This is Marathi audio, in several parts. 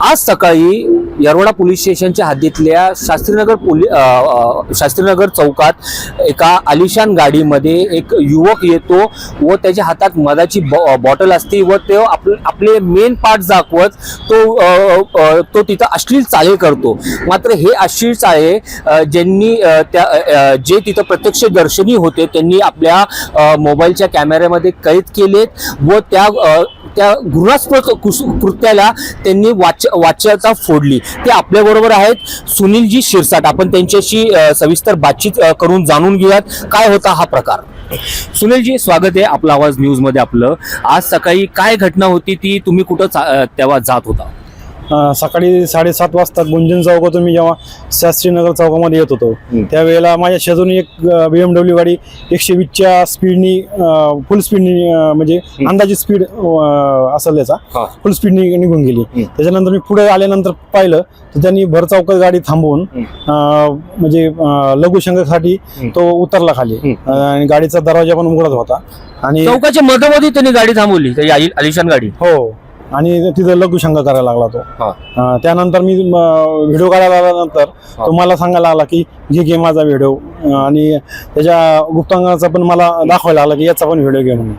आज सकाळी येरवडा पोलीस स्टेशनच्या हद्दीतल्या शास्त्रीनगर पोली शास्त्रीनगर चौकात एका आलिशान गाडीमध्ये एक युवक येतो व त्याच्या हातात मधाची बॉ- बॉटल असते व तो आप आपले मेन पार्ट दाखवत तो आ, तो तिथं अश्लील चाळे करतो. मात्र हे अश्लील चाळे ज्यांनी त्या जे तिथं प्रत्यक्षदर्शनी होते त्यांनी आपल्या मोबाईलच्या कॅमेऱ्यामध्ये कैद केलेत व त्या त्या घृणास्पद कुस- कृत्याला त्यांनी वाच वाच्यता फोडली. ते आपल्याबरोबर आहेत. सुनीलजी शिरसाट. आपण त्यांच्याशी सविस्तर बातचीत करून जाणून घेऊयात. काय होता हा प्रकार? सुनीलजी स्वागत आहे आपला आवाज न्यूजमध्ये आपलं. आज सकाळी काय घटना होती ती तुम्ही कुठं चा- तेव्हा जात होता? सकाळी साडेसात वाजता गुंजन चौकातून मी जेव्हा शास्त्रीनगर चौकामध्ये येत होतो. त्यावेळेला माझ्या शेजारून एक बी एम डब्ल्यू गाडी एकशे वीसच्या स्पीडनी फुल स्पीडनी म्हणजे अंदाजे स्पीड असेल त्याचा. फुल स्पीडनी निघून गेली. त्याच्यानंतर मी पुढे आल्यानंतर पाहिलं तर त्यांनी भर चौकात गाडी थांबवून म्हणजे लघुशंकासाठी. तो उतरला खाली. आणि गाडीचा दरवाजा पण उघडत होता. आणि चौकाच्या मधोमधी त्यांनी गाडी थांबवली आलिशान गाडी. हो. आणि तिथं लघुशंका करायला लागला तो हा. अं, त्यानंतर मी व्हिडिओ काढायला आल्यानंतर. तो मला सांगायला लागला की घे घे माझा व्हिडिओ आणि त्याच्या गुप्तांगाचा पण मला दाखवायला लागला की याचा पण व्हिडिओ घे म्हणून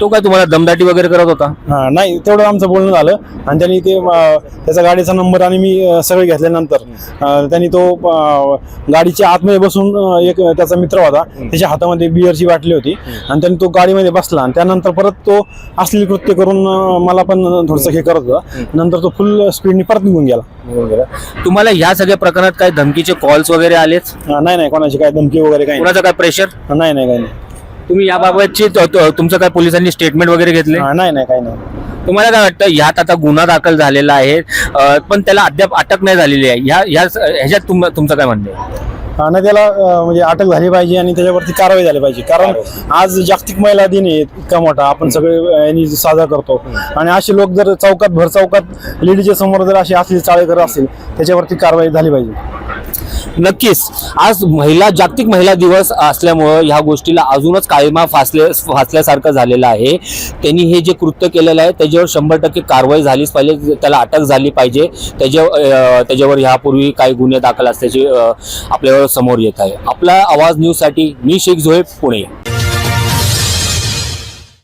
तो काय तुम्हाला दमदाटी वगैरे करत होता? हा, नाही तेवढं आमचं बोलणं झालं. आणि त्यांनी ते अं, त्याचा गाडीचा नंबर आणि मी अं, सगळे घेतल्यानंतर अं, त्यांनी तो अं, गाडीच्या आतमध्ये बसून अं, एक त्याचा मित्र होता. त्याच्या हातामध्ये बिअरची बाटली होती. आणि त्यांनी तो गाडीमध्ये बसला. आणि त्यानंतर परत तो असलेली कृत्य करून अं, मला पण थोडंसं हे करत होता. नंतर तो फुल स्पीडने परत निघून गेला. तुम्हाला ह्या सगळ्या प्रकरणात काय धमकीचे कॉल्स वगैरे आलेत? अं, नाही नाही कोणाची काय धमकी वगैरे काही नाही. कोणाचं काय प्रेशर नाही नाही काही नाही. तुम्ही याबाबतची त- त- तुमचं काय पोलिसांनी स्टेटमेंट वगैरे घेतले? हा, नाही नाही काही नाही. तुम्हाला काय वाटतं यात आता गुन्हा दाखल झालेला आहे अं, पण त्याला अद्याप अटक नाही झालेली आहे. ह्या ह्या ह्याच्यात तुम- तुमचं काय म्हणणं आहे? आणि त्याला म्हणजे अटक झाली पाहिजे आणि त्याच्यावरती कारवाई झाली पाहिजे. कारण आज जागतिक महिला दिन आहे इतका मोठा. आपण सगळे यांनी साजरा करतो. आणि असे लोक जर चौकात भर चौकात लेडीजच्या समोर जर असे असले चाळे करत असतील त्याच्यावरती कारवाई झाली पाहिजे. नक्कीच. आज महिला जागतिक महिला दिवस असल्यामुळं ह्या गोष्टीला अजूनच काळीमा फासले फासल्यासारखं झालेलं आहे. त्यांनी हे जे कृत्य केलेलं आहे त्याच्यावर शंभर टक्के कारवाई झालीच पाहिजे त्याला अटक झाली पाहिजे. त्याच्या त्याच्यावर ह्यापूर्वी काही गुन्हे दाखल असल्याचे आपल्यावर समोर येत आहे. आपला आवाज न्यूजसाठी मी शेख झोहेब पुणे.